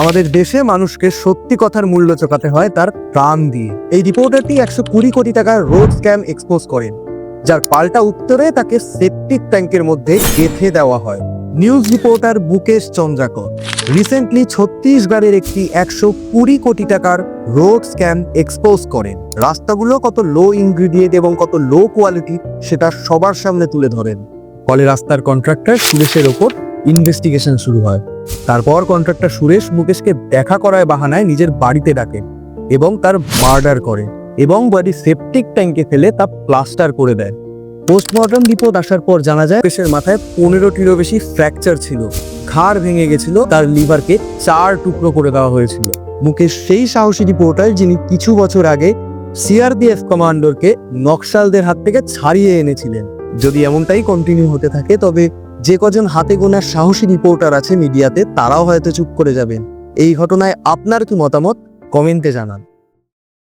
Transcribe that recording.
আমাদের দেশে মানুষকে সত্যি কথার মূল্য চোকাতে হয় তার প্রাণ দিয়ে। এই রিপোর্টারটি একশো কুড়ি কোটি টাকার রোড স্ক্যাম এক্সপোজ করেন, যার পাল্টা উত্তরে তাকে সেপটিক ট্যাঙ্কের মধ্যে গেঁথে দেওয়া হয়। News reporter Mukesh Chandrakar recently ছত্তিশগড়ের একটি একশো কুড়ি কোটি টাকার রোড স্ক্যাম এক্সপোজ করেন। রাস্তাগুলো কত লো ইনগ্রিডিয়েন্ট এবং কত লো কোয়ালিটি সেটা সবার সামনে তুলে ধরেন। ফলে রাস্তার কন্ট্রাক্টর সুরেশের ওপর ইনভেস্টিগেশন শুরু হয়। তারপর কন্ট্রাক্টর সুরেশ মুকেশকে দেখা করায় বাহানায় নিজের বাড়িতে ডাকেন এবং তার মার্ডার করে এবং বাড়ি সেপটিক ট্যাঙ্কে ফেলে তা প্লাস্টার করে দেয়। পোস্টমর্টম রিপোর্ট আসার পর জানা যায়, মুকেশের মাথায় পনেরোটিরও বেশি ফ্র্যাকচার ছিল। ঘাড় ভেঙে গেছিল, তার লিভারকে চার টুকরো করে দেওয়া হয়েছিল। মুকেশ সেই সাহসী রিপোর্টার যিনি কিছু বছর আগে সিআরপিএফ কমান্ডোরকে নকশালদের হাত থেকে ছাড়িয়ে এনেছিলেন। যদি এমনটাই কন্টিনিউ হতে থাকে, তবে যে কজন হাতে গোনা সাহসী রিপোর্টার আছে মিডিয়াতে, তারাও হয়তো চুপ করে যাবেন। এই ঘটনায় আপনার কি মতামত? কমেন্টে জানান।